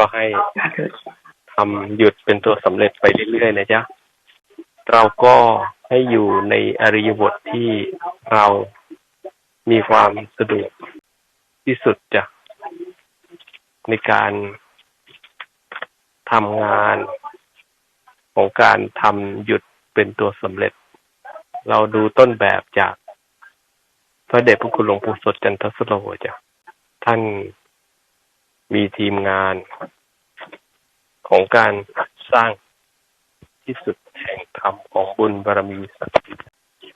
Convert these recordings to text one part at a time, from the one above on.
ก็ให้ทำหยุดเป็นตัวสำเร็จไปเรื่อยๆนะจ๊ะเราก็ให้อยู่ในอริยบทที่เรามีความสะดวกที่สุดจ้ะในการทำงานของการทำหยุดเป็นตัวสำเร็จ เราดูต้นแบบจากพระเดชพระคุณหลวงปู่สดจันทสโลจ้ะท่าน มีทีมงานของการสร้างที่สุดแห่งธรรมของบุญบารมีสักดิ์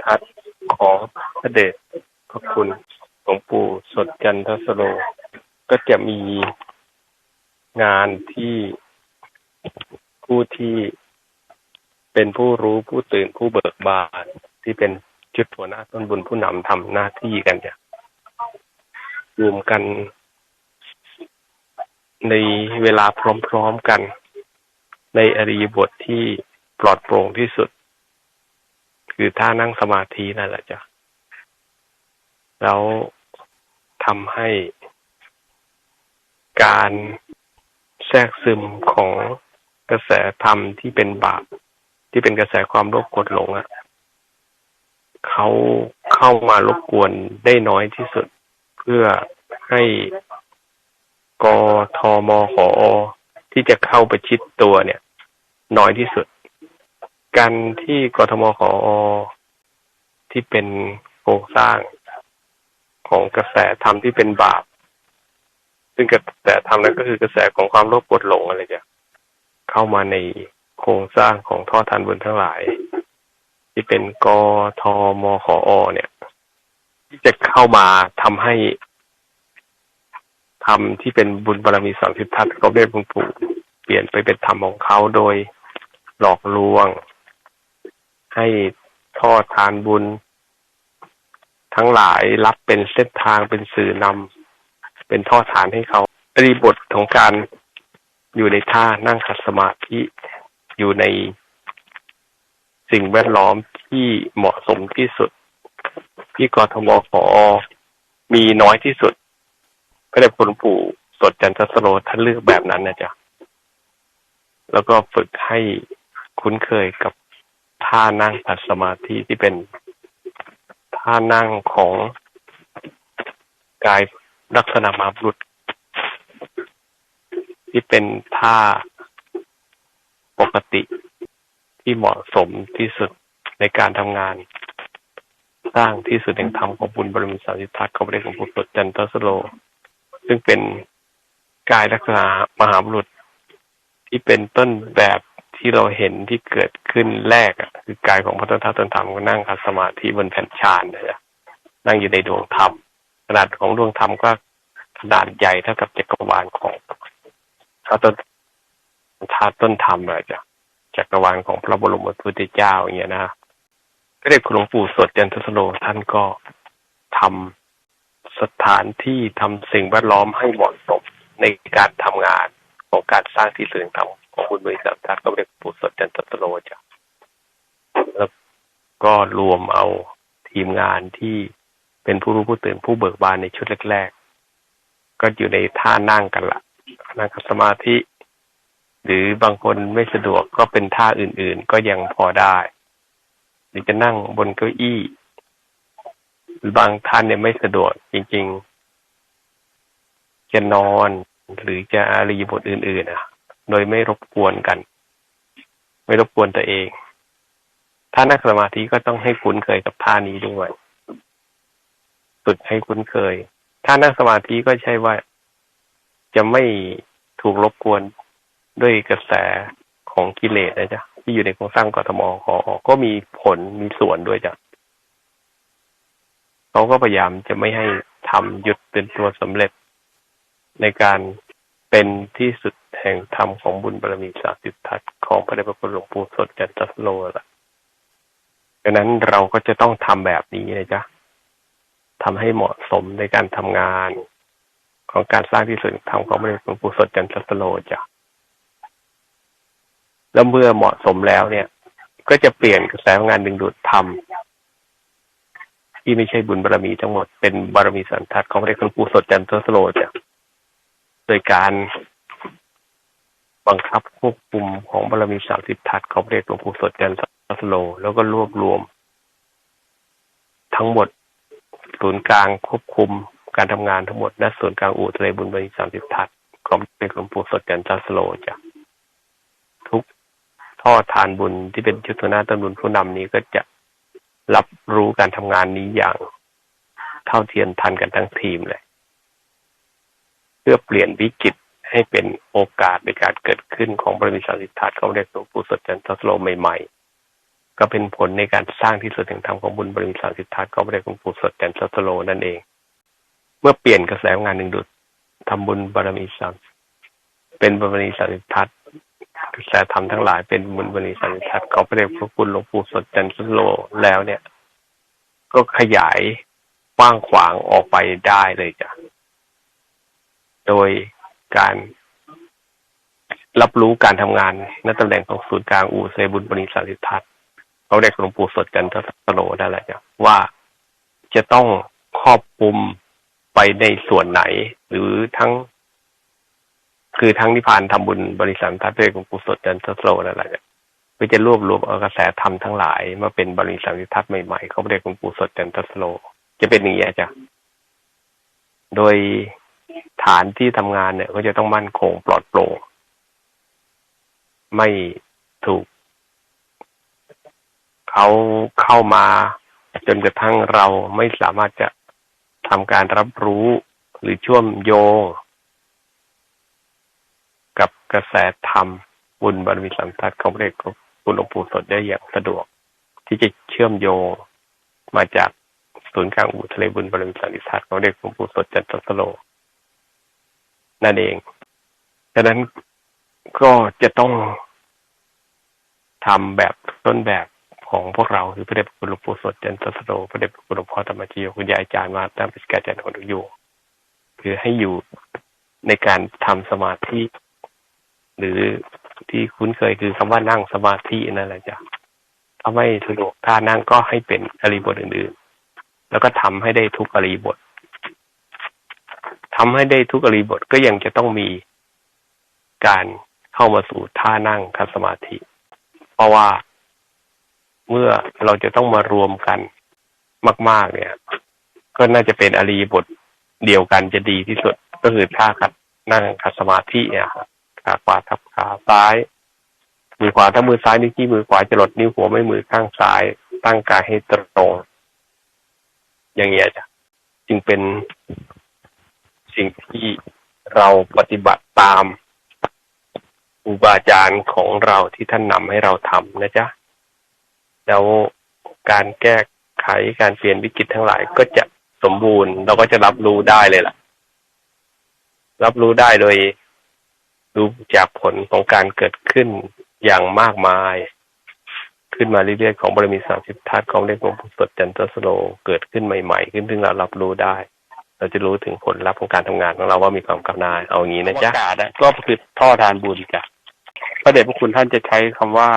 ทัศน์ของพระเดชพระคุณหลวงปู่สดจันทสโล ก็จะมีงานที่ผู้ที่เป็นผู้รู้ผู้ตื่นผู้เบิกบานที่เป็นจุดหัวหน้าต้นบุญผู้นำทำหน้าที่กันเนี่ยรวมกัน ในเวลาพร้อมๆกัน ในอริยบทที่ปลอดโปร่งที่สุด คือท่านั่งสมาธินั่นแหละจ้ะแล้วทำให้การแทรกซึมของกระแสธรรมที่เป็นบาปที่เป็นกระแสความโลภกดหลงอะ่ะเขาเข้ามารบกวนได้น้อยที่สุด เพื่อให้ กทมขอที่จะเข้าประชิดตัวเนี่ย น้อยที่สุด การที่กทมขอที่เป็นโครงสร้างของกระแสธรรมที่เป็นบาป ซึ่งกระแสธรรมนั้นก็คือกระแสของความโลภกดหลงอะไรจ้ะเข้ามาในโครงสร้างของท่อทานบุญทั้งหลาย ที่เป็นกทมขอเนี่ย ที่จะเข้ามาทำให้ ธรรมที่เป็นบุญบารมีสามสิบทัศน์เขาได้บุญปู่เปลี่ยนไปเป็นธรรมของเขาโดยหลอกลวง ให้ทอดทานบุญ ทั้งหลายรับเป็นเส้นทางเป็นสื่อนำเป็นท่อฐานให้เขาอริบทของการอยู่ในท่านั่งขัดสมาธิอยู่ในสิ่งแวดล้อมที่เหมาะสมที่สุด ที่กรทมขอมีน้อยที่สุด พระเดชคุณปู่สดจันทสโลท่านเลือกแบบนั้นนะจ๊ะแล้วก็ฝึกให้คุ้นเคยกับท่านั่งขัดสมาธิที่เป็นท่านั่งของกายลักษณะมาบุตรที่เป็นท่าปกติที่เหมาะสมที่สุดในการทำงาน สร้างที่สุดแห่งธรรมของบุญบารมีสาธิทัศน์ของพระเดชของปู่สดจันทสโล ซึ่งเป็นกายลักษณะมหาบุรุษ ที่เป็นต้นแบบที่เราเห็นที่เกิดขึ้นแรกอะคือกายของพระต้นทัตนธรรมก็นั่งคัสมาธิบนแผ่นชานนะนั่งอยู่ในดวงธรรมขนาดของดวงธรรมก็ขนาดใหญ่เท่ากับจักรวาลของพระต้นธาตุต้นธรรมเลยจ้ะจักรวาลของพระบรมพุทธเจ้าอย่างเงี้ยนะก็เรียกหลวงปู่สดจันทสโลท่านก็ทำ สถานที่ทำสิ่งแวดล้อมให้เหมาะสมในการทำงานของการสร้างที่สื่อธรรมของบุญบริษัทก็เรียกปู่สดจันทสโลจ้ะแล้วก็รวมเอาทีมงานที่เป็นผู้รู้ผู้ตื่นผู้เบิกบานในชุดแรก ๆ ก็อยู่ในท่านั่งกันละนั่งสมาธิ หรือบางคนไม่สะดวกก็เป็นท่าอื่น ๆ ก็ยังพอได้ หรือจะนั่งบนเก้าอี้ บางท่านเนี่ยไม่สะดวกจริง ๆ จะนอนหรือจะอารีบทอื่นๆอะ โดยไม่รบกวนกัน ไม่รบกวนตัวเอง ถ้านั่งสมาธิก็ต้องให้คุ้นเคยกับท่านี้ด้วยฝึกให้คุ้นเคย ถ้านั่งสมาธิก็ใช่ว่าจะไม่ถูกรบกวนด้วยกระแสของกิเลสนะจ๊ะที่อยู่ในโครงสร้างกทมขอก็มีผลมีส่วนด้วยจ้ะ เขาก็พยายามจะไม่ให้ทำหยุดเป็นตัวสำเร็จ ในการเป็นที่สุดแห่งธรรมของบุญบารมีสาสิบทัศของพระเดชพระคุณหลวงปู่สดจันทสโลละดังนั้นเราก็จะต้องทำแบบนี้นะจ๊ะทำให้เหมาะสมในการทำงานของการสร้างที่สุดธรรมของพระเดชพระคุณหลวงปู่สดจันทสโลจ้ะแล้วเมื่อเหมาะสมแล้วเนี่ย ก็จะเปลี่ยนกระแสงานดึงดูดธรรม ที่ไม่ใช่บุญบารมีทั้งหมดเป็นบารมีสันทัดของพระเดชหลวงปู่สดจันทสโลจ้ะโดยการบังคับควบคุมของบารมีสามสิบทัศน์ของพระเดชหลวงปู่สดจันทร์สโล แล้วก็รวบรวม ทั้งหมดศูนย์กลางควบคุมการทำงานทั้งหมดณศูนกลางอู่ทะเลบุญบารมีสามสิบทัศน์ของพระเดชหลวงปู่สดจันทร์สโลจ้ะทุกท่อทานบุญที่เป็นชุดหัวหน้าตำบุญผู้นำนี้ก็จะ รับรู้การทำงานนี้อย่างเท่าเทียมทันกันทั้งทีมเลย เพื่อเปลี่ยนวิกฤตให้เป็นโอกาสในการเกิดขึ้นของบริษัทสาริทัศน์ของเด็กหลวงปู่สดจันทร์สโลใหม่ๆ ก็เป็นผลในการสร้างที่สุดแห่งธรรมของบุญบริษัทสาริทัศน์ของเด็กหลวงปู่สดจันทร์สโลนั่นเอง เมื่อเปลี่ยนกระแสงานหนึ่งดุดทำบุญบารมีสามเป็นบารมีสาริทัศน์ กระแสธรรมทั้งหลายเป็นบุญบรมีสาริทัศน์ของพระเดชพระคุณหลวงปู่สดจันทร์สโลแล้วเนี่ย ก็ขยายกว้างขวางออกไปได้เลยจ้ะ โดยการรับรู้การทำงานณตำแหน่งของศูนย์กลางอูเซบุญบริษัทสิทธัตเขาเรียกหลวงปู่สดกันทศโลได้แหละจ้ะว่าจะต้องครอบคลุมไปในส่วนไหน หรือทั้ง คือทั้งนิพพานทำบุญบริษัททัศน์เรียกหลวงปู่สดจันทสโลนั่นแหละจ้ะเพื่อจะรวบรวมเอากระแสธรรมทั้งหลาย มาเป็นบริษัททัศน์ใหม่ๆเขาเรียกหลวงปู่สดจันทสโลจะเป็นอย่างนี้จ้ะโดยฐานที่ทำงานเนี่ย ก็จะต้องมั่นคงปลอดโปร่งไม่ถูกเขาเข้ามาจนกระทั่งเราไม่สามารถจะทำการรับรู้หรือช่วมโยง กับกระแสธรรมบุญบารมีสัมพัทธ์ของพระเดชคุณหลวงปู่สดได้อย่างสะดวก ที่จะเชื่อมโยงมาจากศูนย์กลางอู่ทะเลบุญบารมีสันติทัศน์ของเด็กหลวงปู่สดจันทสโลนั่นเองดังนั้นก็จะต้องทำแบบต้นแบบของพวกเราคือพระเดชพระคุณหลวงปู่สดจันทสโลพระเดชพระคุณหลวงพ่อธรรมจีโยคุณยายอาจารย์มาตั้งปิสกาจันทร์คนอยู่ คือให้อยู่ในการทำสมาธิ หรือที่คุ้นเคยคือคำว่านั่งสมาธินั่นแหละจ้ะถ้าไม่สะดวกท่านั่งก็ให้เป็นอริบทอื่นๆ แล้วก็ทำให้ได้ทุกอริบททำให้ได้ทุกอริบทก็ยังจะต้องมีการเข้ามาสู่ท่านั่งคัสมาธิ เพราะว่าเมื่อเราจะต้องมารวมกันมาก ๆ เนี่ย ก็น่าจะเป็นอริบทเดียวกันจะดีที่สุดก็คือท่าคัดนั่งคัสมาธิเนี่ยครับ ขาขวาทับขาซ้าย มือขวาถ้ามือซ้ายนิ้วชี้มือขวาจะหลดนิ้วหัวไม่มือข้างซ้าย ตั้งกายให้ตรง อย่างเงี้ยจ้ะจึงเป็นสิ่งที่เราปฏิบัติตามอุบาจารย์ของเราที่ท่านนำให้เราทำนะจ๊ะ แล้วการแก้ไขการเปลี่ยนวิกฤตทั้งหลายก็จะสมบูรณ์ เราก็จะรับรู้ได้เลยล่ะ รับรู้ได้โดย ดูจากผลของการเกิดขึ้นอย่างมากมาย ขึ้นมาเรื่อยๆของบารมีสามสิบทัศน์ของเรียกหลวงปู่สดจันทสโลเกิดขึ้นใหม่ ๆ ขึ้นซึ่งเรารับรู้ได้ เราจะรู้ถึงผลลัพธ์ของการทำงานของเราว่ามีความกำนาเอาอย่างนี้นะจ๊ะก็คือท่อทานบุญจ้ะพระเดชพระคุณท่านจะใช้คำว่า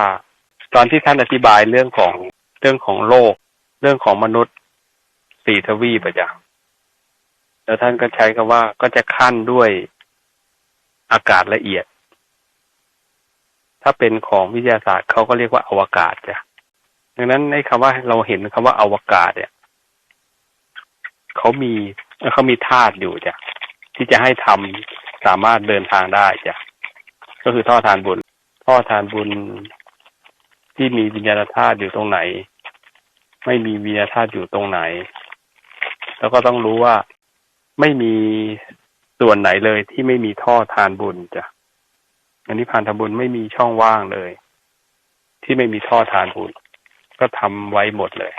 ตอนที่ท่านอธิบายเรื่องของเรื่องของโลก เรื่องของมนุษย์สี่ทวีปประจ้ะแล้วท่านก็ใช้คำว่าก็จะขั้นด้วย อากาศละเอียด ถ้าเป็นของวิทยาศาสตร์เขาก็เรียกว่าอวกาศจ้ะดังนั้นในคำว่าเราเห็นคำว่าอวกาศเนี่ยเขามีเขามีธาตุอยู่จ้ะที่จะให้ทำสามารถเดินทางได้จ้ะก็คือท่อทานบุญ ท่อทานบุญที่มีวิญญาณธาตุอยู่ตรงไหน ไม่มีวิญญาณธาตุอยู่ตรงไหน แล้วก็ต้องรู้ว่าไม่มี ส่วนไหนเลยที่ไม่มีท่อทานบุญจ้ะอันนี้ผ่านทานบุญไม่มีช่องว่างเลย ที่ไม่มีท่อทานบุญ ก็ทำไว้หมดเลย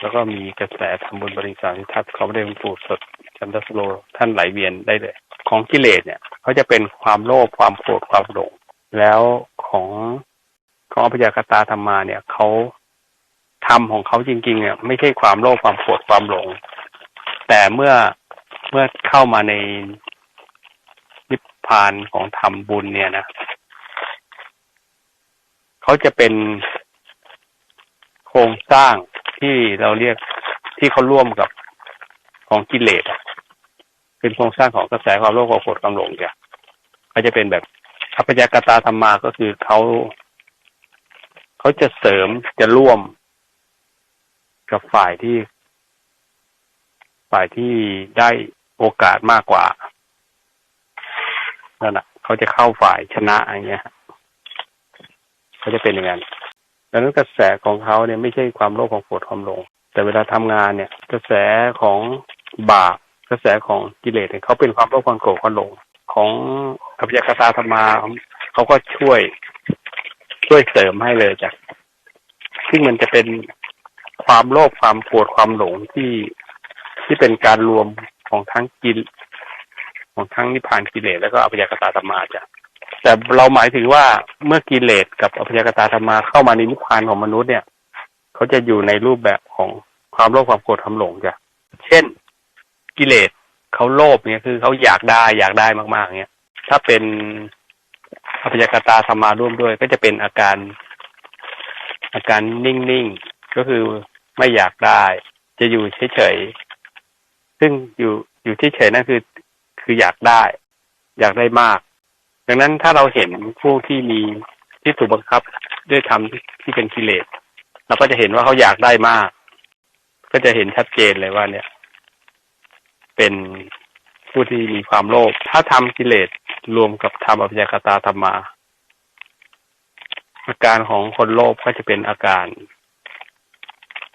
แล้วก็มีกระแสทำบุญบริษัทที่ทัศเขาไม่ได้ปูสดชันทสโลท่านไหลเวียนได้เลย ของกิเลสเนี่ยเขาจะเป็นความโลภความโกรธความหลงแล้วของของอภิญญากตาธรรมาเนี่ยเขาทำของเขาจริงๆเนี่ยไม่ใช่ความโลภความโกรธความหลง แต่เมื่อ เมื่อเข้ามาในนิพพานของธรรมบุญเนี่ยนะเขาจะเป็นโครงสร้างที่เราเรียกที่เขาร่วมกับของกิเลสเป็นโครงสร้างของกระแสความโลภความโกรธความหลงจ้ะเขาจะเป็นแบบอัพยากตาธรรมาก็คือเขาเขาจะเสริมจะร่วมกับฝ่ายที่ฝ่ายที่ได้ โอกาสมากกว่านั่นแหะเขาจะเข้าฝ่ายชนะอย่างเงี้ยเขาจะเป็นอย่างนั้นดังนั้นกระแสของเขาเนี่ยไม่ใช่ความโลภความโกรธความหลง แต่เวลาทำงานเนี่ย กระแสของบาปกระแสของกิเลสเนี่ยเขาเป็นความโลภความโกรธความหลง ของอภิยกตาธรรมาเขาก็ช่วยช่วยเสริมให้เลยจ้ะซึ่งมันจะเป็นความโลภความโกรธความหลงที่ที่เป็นการรวม ของทั้งกิน ของทั้งนิพพานกิเลสแล้วก็อภิยกตาธรรมาจ้ะแต่เราหมายถึงว่าเมื่อกิเลสกับอภิยกตาธรรมาเข้ามาในนิพพานของมนุษย์เนี่ยเขาจะอยู่ในรูปแบบของความโลภความโกรธความหลงจ้ะเช่นกิเลสเขาโลภเนี่ยคือเขาอยากได้อยากได้มากๆเนี่ยถ้าเป็นอภิยกตาธรรมาร่วมด้วย ก็จะเป็นอาการ อาการนิ่งๆก็คือไม่อยากได้ จะอยู่เฉย ซึ่งอยู่อยู่เฉยนั่นคือ คืออยากได้ อยากได้มาก ดังนั้นถ้าเราเห็นผู้ที่มีที่ถูกบังคับด้วยธรรมที่เป็นกิเลสเราก็จะเห็นว่าเขาอยากได้มาก ก็จะเห็นชัดเจนเลยว่า เนี่ย เป็นผู้ที่มีความโลภถ้าทำกิเลสรวมกับธรรมอภิยกตาธรรมา อาการของคนโลภก็จะเป็นอาการ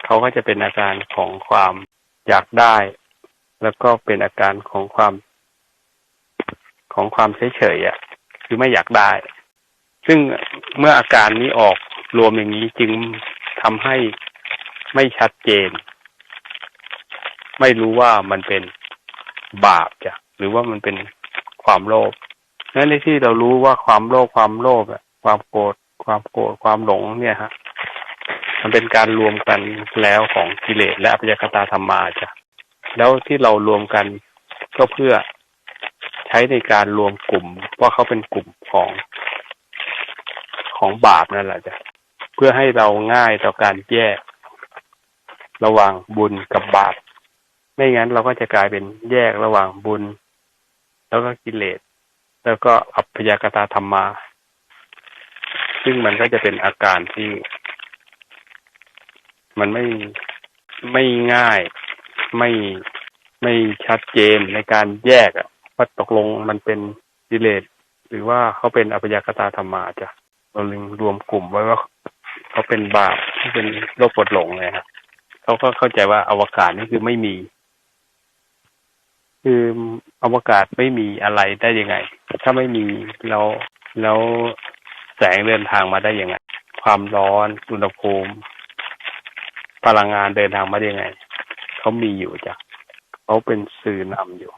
เขาก็จะเป็นอาการของความอยากได้ แล้วก็เป็นอาการของความ ของความเฉยๆอะ คือไม่อยากได้ ซึ่งเมื่ออาการนี้ออกรวมอย่างนี้จึงทำให้ไม่ชัดเจน ไม่รู้ว่ามันเป็นบาปจ้ะหรือว่ามันเป็นความโลภนั้นในที่เรารู้ว่าความโลภความโลภอะความโกรธความโกรธความหลงเนี่ยฮะ มันเป็นการรวมกันแล้วของกิเลสและอภิยกตาธรรมาจ้ะ แล้วที่เรารวมกันก็เพื่อใช้ในการรวมกลุ่มว่าเขาเป็นกลุ่มของของบาปนั่นแหละจ้ะเพื่อให้เราง่ายต่อการแยก ระหว่างบุญกับบาป ไม่งั้นเราก็จะกลายเป็นแยกระหว่างบุญ แล้วก็กิเลส แล้วก็อัพยากตาธรรมา ซึ่งมันก็จะเป็นอาการที่ มันไม่ไม่ง่าย ไม่ไม่ชัดเจนในการแยกอะว่าตกลงมันเป็นกิเลสหรือว่าเขาเป็นอัพยากตาธรรมาจ้ะเราลึงรวมกลุ่มไว้ว่าเขาเป็นบาปที่เป็นโรคปวดหลงเลยครับเขาก็เข้าใจว่าอวกาศนี่คือไม่มี คืออวกาศไม่มีอะไรได้ยังไง ถ้าไม่มีแล้วแล้วแสงเดินทางมาได้ยังไง ความร้อนอุณหภูมิพลังงานเดินทางมาได้ยังไง เขามีอยู่จ้ะเขาเป็นสื่อนำอยู่